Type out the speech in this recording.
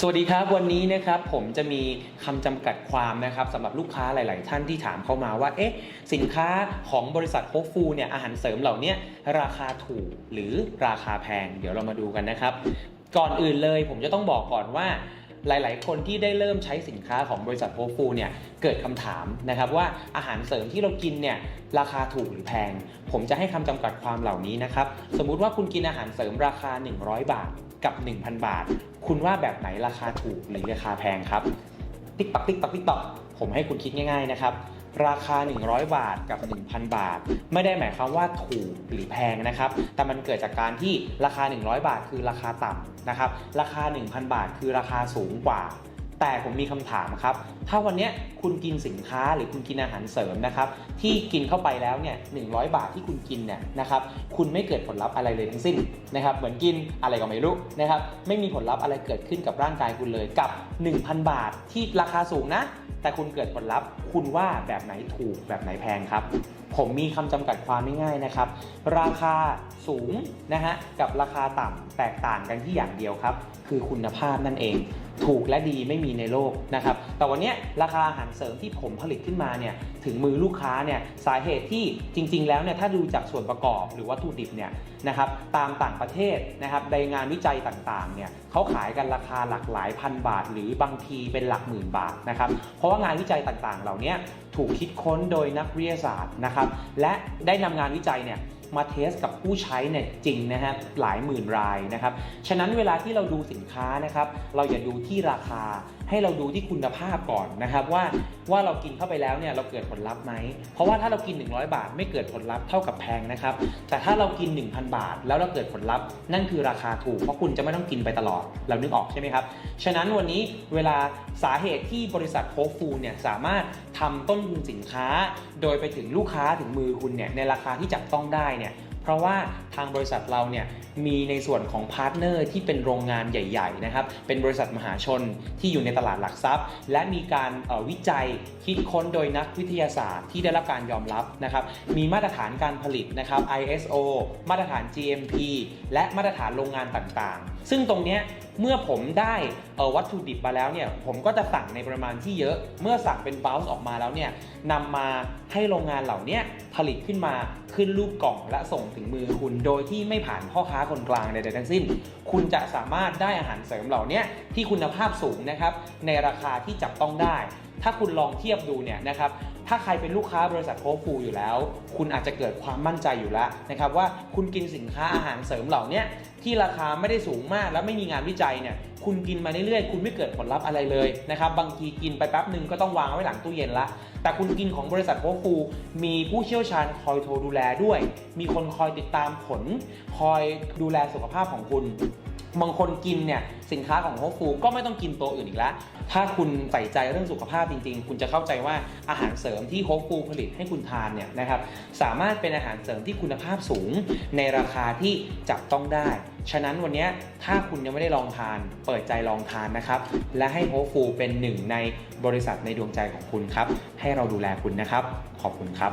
สวัสดีครับวันนี้นะครับผมจะมีคำจำกัดความนะครับสำหรับลูกค้าหลาย ๆ ท่านที่ถามเข้ามาว่าเอ๊ะสินค้าของบริษัทโฮฟูเนี่ยอาหารเสริมเหล่านี้ราคาถูกหรือราคาแพง เดี๋ยวเรามาดูกันนะครับ ก่อนอื่นเลยผมจะต้องบอกก่อนว่าหลาย ๆ คนที่ได้เริ่มใช้สินค้าของบริษัทโฮฟูเนี่ยเกิดคำถามนะครับว่าอาหารเสริมที่เรากินเนี่ยราคาถูกหรือแพง ผมจะให้คำจำกัดความเหล่านี้นะครับสมมุติว่าคุณกินอาหารเสริมราคา 100 บาท กับ 1,000 บาท คุณว่าแบบไหนราคาถูกหรือราคาแพงครับ ติ๊กปักติ๊กปักติ๊กตักผมให้คุณคิดง่าย ๆนะครับ ราคา 100 บาทกับ 1,000 บาท ไม่ได้หมายความว่าถูกหรือแพงนะครับ แต่มันเกิดจากการที่ราคา 100 บาทคือราคาต่ำนะครับ ราคา 1,000 บาทคือราคาสูงกว่า แต่ผมมีคำถามครับ ถ้าวันนี้คุณกินสินค้าหรือคุณกินอาหารเสริมนะครับ ที่กินเข้าไปแล้วเนี่ย100บาทที่คุณกินเนี่ยนะครับ คุณไม่เกิดผลลัพธ์อะไรเลยทั้งสิ้นนะครับ เหมือนกินอะไรก็ไม่รู้นะครับ ไม่มีผลลัพธ์อะไรเกิดขึ้นกับร่างกายคุณเลยกับ 1,000 บาทที่ราคาสูงนะ แต่คุณเกิดผลลัพธ์ คุณว่าแบบไหนถูกแบบไหนแพงครับ ผมมีคำจำกัดความง่ายๆนะครับ ราคาสูงนะฮะกับราคาต่ำแตกต่างกันที่อย่างเดียวครับ คือคุณภาพนั่นเอง ถูกและดีไม่มีในโลกนะครับ แต่วันนี้ราคาอาหารเสริมที่ผมผลิตขึ้นมาเนี่ยถึงมือลูกค้าเนี่ยสาเหตุที่จริง ๆ แล้วเนี่ยถ้าดูจากส่วนประกอบหรือวัตถุดิบเนี่ยนะครับตามต่างประเทศนะครับในงานวิจัยต่างๆเนี่ยเขาขายกันราคาหลักหลายพันบาท หรือบางทีเป็นหลักหมื่นบาทนะครับเพราะว่างานวิจัยต่างๆ เหล่านี้ถูกคิดค้นโดยนักวิทยาศาสตร์นะครับและได้นำงานวิจัยเนี่ยมาเทสกับผู้ใช้เนี่ยจริงนะฮะหลายหมื่นรายนะครับ ฉะนั้นเวลาที่เราดูสินค้านะครับ เราอย่าดูที่ราคาให้เราดูที่คุณภาพก่อนนะครับว่าว่าเรากินเข้าไปแล้วเนี่ยเราเกิดผลลัพธ์ไหมเพราะว่าถ้าเรากิน 100 บาท ไม่เกิดผลลัพธ์เท่ากับแพงนะครับแต่ถ้าเรากิน 1,000 บาท แล้วเราเกิดผลลัพธ์นั่นคือราคาถูกเพราะคุณจะไม่ต้องกินไปตลอดเรานึกออกใช่ไหมครับฉะนั้นวันนี้เวลาสาเหตุที่บริษัทโคฟูเนี่ยสามารถทำต้นทุนสินค้า โดยไปถึงลูกค้าถึงมือคุณเนี่ยในราคาที่จับต้องได้เนี่ย เพราะว่าทางบริษัทเราเนี่ยมีในส่วนของพาร์ทเนอร์ที่เป็นโรงงานใหญ่ๆนะครับเป็นบริษัทมหาชนที่อยู่ในตลาดหลักทรัพย์ และมีการวิจัยคิดค้นโดยนักวิทยาศาสตร์ที่ได้รับการยอมรับนะครับมีมาตรฐานการผลิตนะครับ ISO มาตรฐาน GMP และมาตรฐานโรงงานต่างๆ ซึ่งตรงเนี้ย เมื่อผมได้วัตถุดิบมาแล้วเนี่ยผมก็จะสั่งในปริมาณที่เยอะ เมื่อสั่งเป็นบ u ล c ์ออกมาแล้วเนี่ยนำมาให้โรงงานเหล่านี้ผลิตขึ้นมาขึ้นรูปกล่องและส่งถึงมือคุณโดยที่ไม่ผ่านพ่อค้าคนกลางใดๆทั้งสิ้น คุณจะสามารถได้อาหารเสริมเหล่านี้ที่คุณภาพสูงนะครับในราคาที่จับต้องได้ ถ้าคุณลองเทียบดูเนี่ยนะครับ ถ้าใครเป็นลูกค้าบริษัทโคฟูอยู่แล้ว คุณอาจจะเกิดความมั่นใจอยู่แล้วนะครับว่าคุณกินสินค้าอาหารเสริมเหล่านี้ที่ราคาไม่ได้สูงมากและไม่มีงานวิจัยเนี่ยคุณกินมาเรื่อยๆ คุณไม่เกิดผลลัพธ์อะไรเลยนะครับบางทีกินไปแป๊บหนึ่งก็ต้องวางไว้หลังตู้เย็นละ แต่คุณกินของบริษัทโคฟูมีผู้เชี่ยวชาญคอยโทรดูแลด้วย มีคนคอยติดตามผล คอยดูแลสุขภาพของคุณ บางคนกินเนี่ยสินค้าของโฮฟูก็ไม่ต้องกินตัวอื่นอีกแล้ว ถ้าคุณใส่ใจเรื่องสุขภาพจริงๆ คุณจะเข้าใจว่าอาหารเสริมที่โฮฟูผลิตให้คุณทานเนี่ยนะครับสามารถเป็นอาหารเสริมที่คุณภาพสูง ในราคาที่จับต้องได้ ฉะนั้นวันนี้ถ้าคุณยังไม่ได้ลองทาน เปิดใจลองทานนะครับ และให้โฮฟูเป็นหนึ่งในบริษัทในดวงใจของคุณครับ ให้เราดูแลคุณนะครับ ขอบคุณครับ